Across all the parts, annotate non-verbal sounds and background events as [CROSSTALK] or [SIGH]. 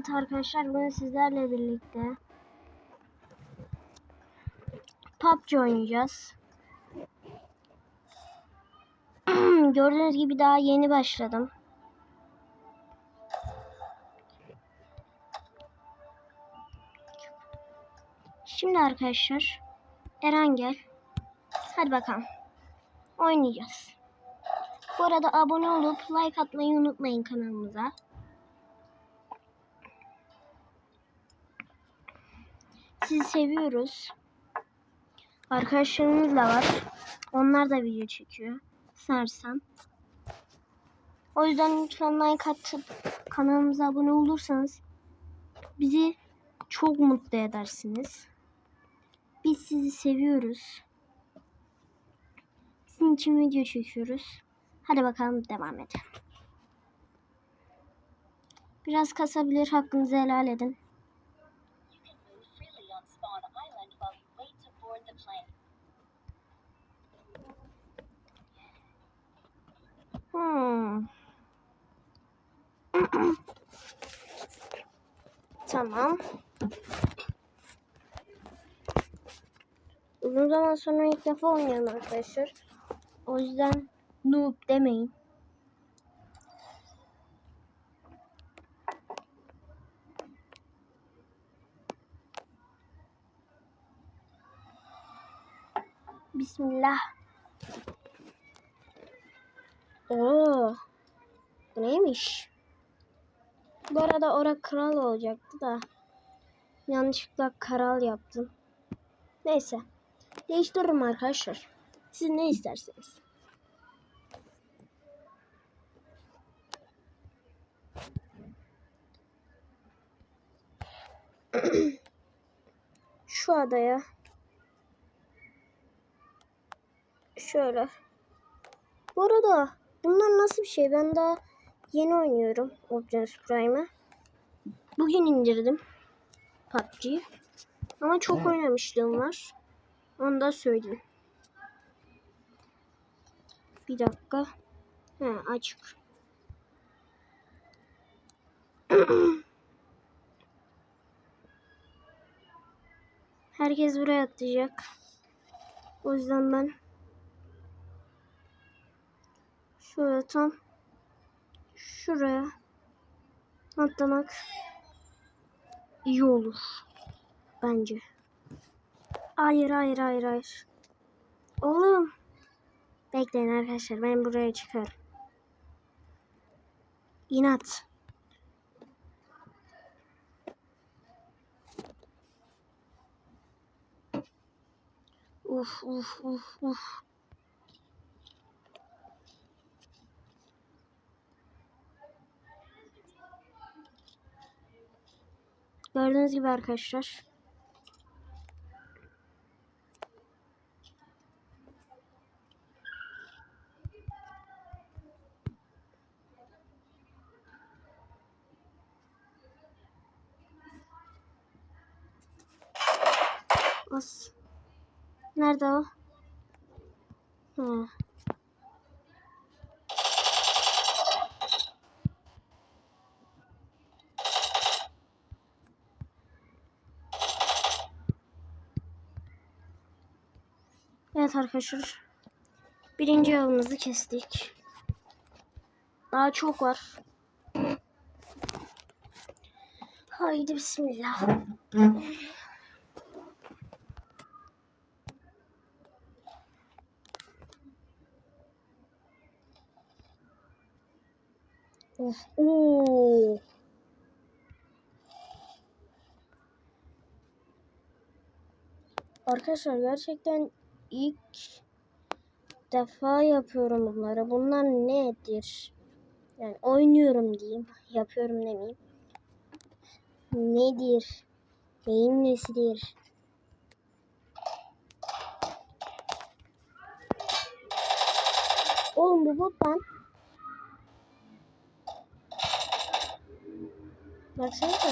Evet arkadaşlar bugün sizlerle birlikte PUBG oynayacağız. [CLEARS THROAT] Gördüğünüz gibi daha yeni başladım. Şimdi arkadaşlar Eren gel. Hadi bakalım. Oynayacağız. Bu arada abone olup like atmayı unutmayın kanalımıza. Sizi seviyoruz. Arkadaşlarımız da var. Onlar da video çekiyor. Sarsam. O yüzden lütfen like atıp kanalımıza abone olursanız bizi çok mutlu edersiniz. Biz sizi seviyoruz. Sizin için video çekiyoruz. Hadi bakalım devam edelim. Biraz kasabilir hakkınızı helal edin. Hmm. [CLEARS THROAT] tamam. Uzun zaman sonra ilk defa oynuyorum arkadaşlar. O yüzden noob demeyin. Bismillah. Oo. Bu neymiş? Bu arada ora kral olacaktı da. Yanlışlıkla karal yaptım. Neyse. Değiştiririm arkadaşlar. Siz ne isterseniz. [CLEARS THROAT] Şu adaya şöyle bu arada bunlar nasıl bir şey? Ben daha yeni oynuyorum Optimus Prime'ı. Bugün indirdim PUBG'yi. Ama çok oynamışlığım var. Onu da söyleyeyim. Bir dakika. He, açık. [CLEARS THROAT] Herkes buraya atlayacak. O yüzden ben şöyle tam şuraya atlamak iyi olur. Bence. Hayır hayır hayır hayır. Oğlum. Bekleyin arkadaşlar ben buraya çıkarım. İnat. Uf uf uf uf. Gördüğünüz gibi arkadaşlar. As. Nerede o? Ha. Evet arkadaşlar. Birinci avımızı kestik. Daha çok var. Haydi bismillah. Of. Oo. Arkadaşlar gerçekten ilk defa yapıyorum bunları. Bunlar nedir? Yani oynuyorum diyeyim. Yapıyorum demeyeyim. Nedir? Neyin nesidir? Oğlum bu bot lan. Baksanıza.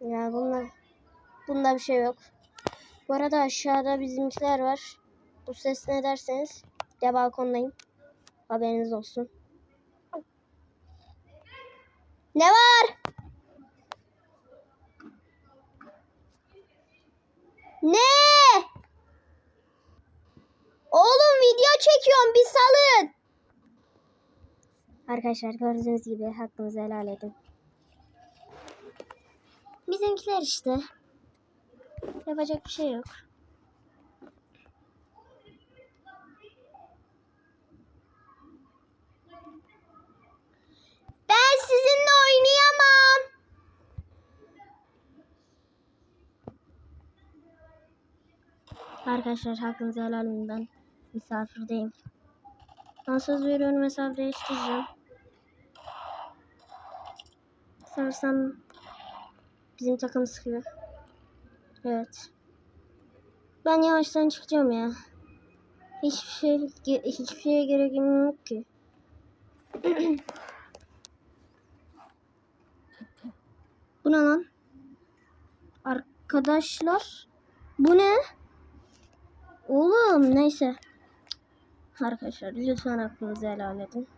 Ya bunlar bunda bir şey yok. Bu arada aşağıda bizimkiler var. Bu ses ne derseniz de balkondayım. Haberiniz olsun. Ne var? Ne? Oğlum video çekiyorum bir salın. Arkadaşlar gördüğünüz gibi hakkınızı helal edin. Bizimkiler işte. Yapacak bir şey yok. Ben sizinle oynayamam. Arkadaşlar hakkınızı helal ben misafirdeyim. Ben söz veriyorum hesap değiştireceğim. Sanırsam bizim takım sıkıyor. Evet. Ben yavaştan çıkacağım ya. Hiçbir şey hiçbir şeye gerekim yok ki. [CLEARS THROAT] Bu ne lan? Arkadaşlar bu ne? Oğlum neyse. Arkadaşlar lütfen aklınızı helal edin.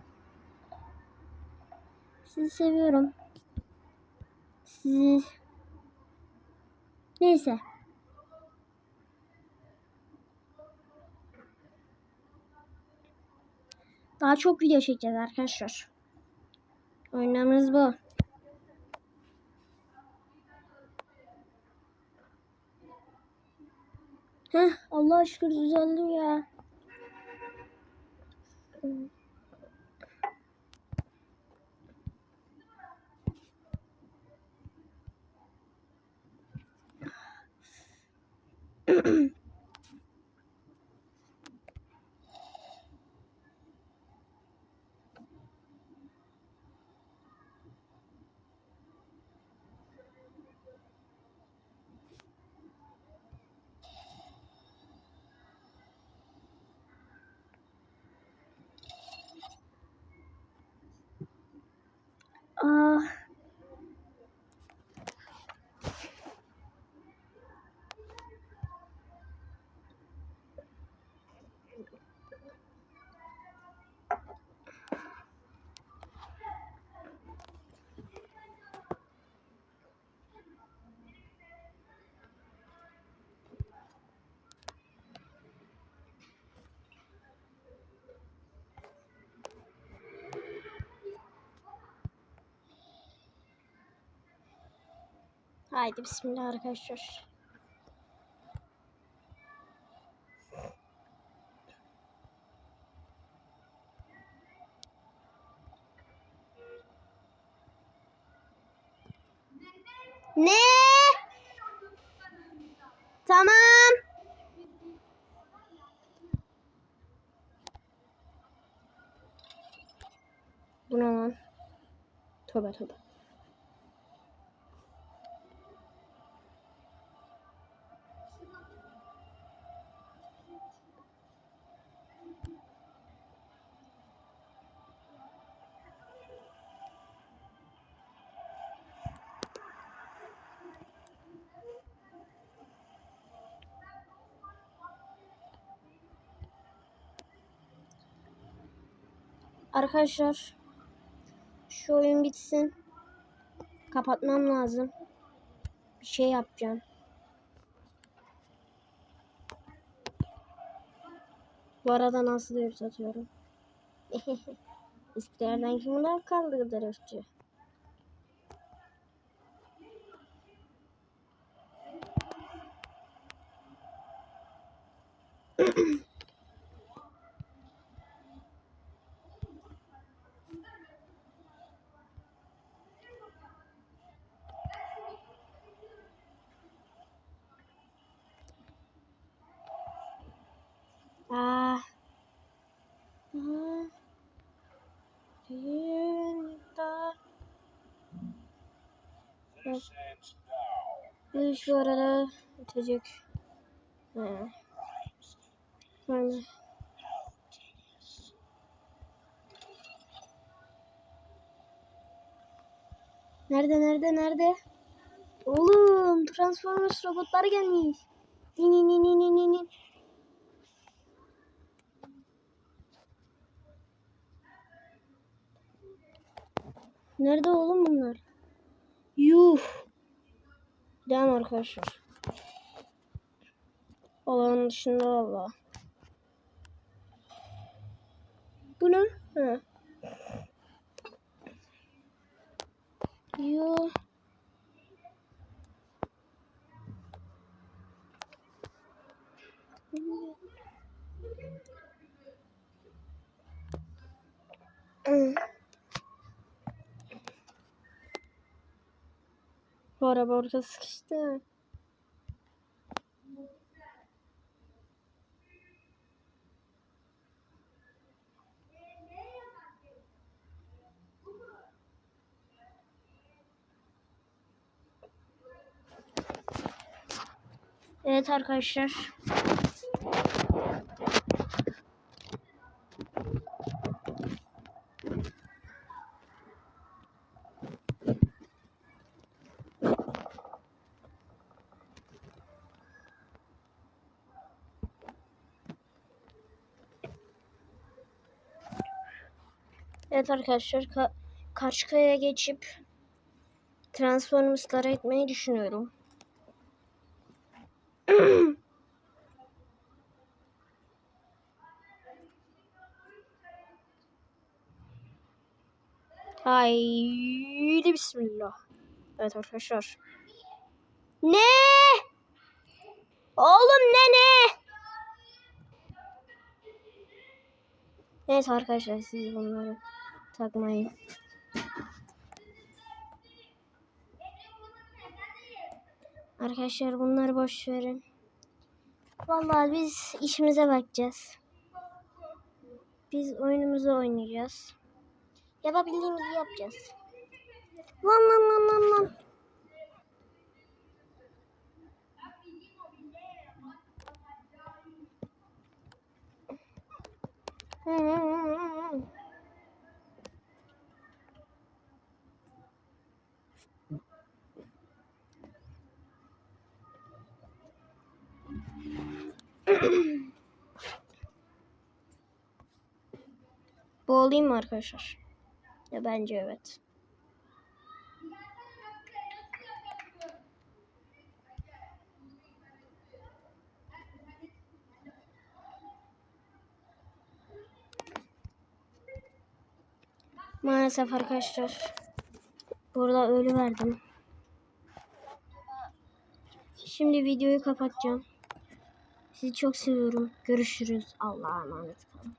Sizi seviyorum. Sizi... Neyse. Daha çok video çekeceğiz arkadaşlar. Oyunlarımız bu. Heh, Allah şükür düzeldi ya. uh Haydi bismillah arkadaşlar. Ne? Tamam. Bu ne lan? Tövbe tövbe. Arkadaşlar şu oyun bitsin. Kapatmam lazım. Bir şey yapacağım. Bu arada nasıl bir satıyorum? [LAUGHS] Eskilerden kim bunlar kaldı driftçi? Bu arada bitecek. Böyle. Nerede nerede nerede? Oğlum Transformers robotlar gelmiş. Ni ni ni ni ni ni ni. Nerede oğlum bunlar? Yuh. Devam arkadaşlar. Alanın dışında valla. Bu ne? Ha. Yuh. Hmm. Bu araba orada sıkıştı. Evet arkadaşlar. Evet arkadaşlar ka karşı kayaya geçip Transformers'lara etmeyi düşünüyorum. [CLEARS THROAT] Haydi bismillah. Evet arkadaşlar. Ne? Oğlum ne ne? Evet arkadaşlar siz bunları takmayın. Arkadaşlar bunları boş verin. Vallahi biz işimize bakacağız. Biz oyunumuzu oynayacağız. Yapabildiğimizi yapacağız. Lan lan lan lan lan. Hı Bu mı arkadaşlar? Ya bence evet. Maalesef arkadaşlar. Burada ölü verdim. Şimdi videoyu kapatacağım. Sizi çok seviyorum. Görüşürüz. Allah'a emanet kalın.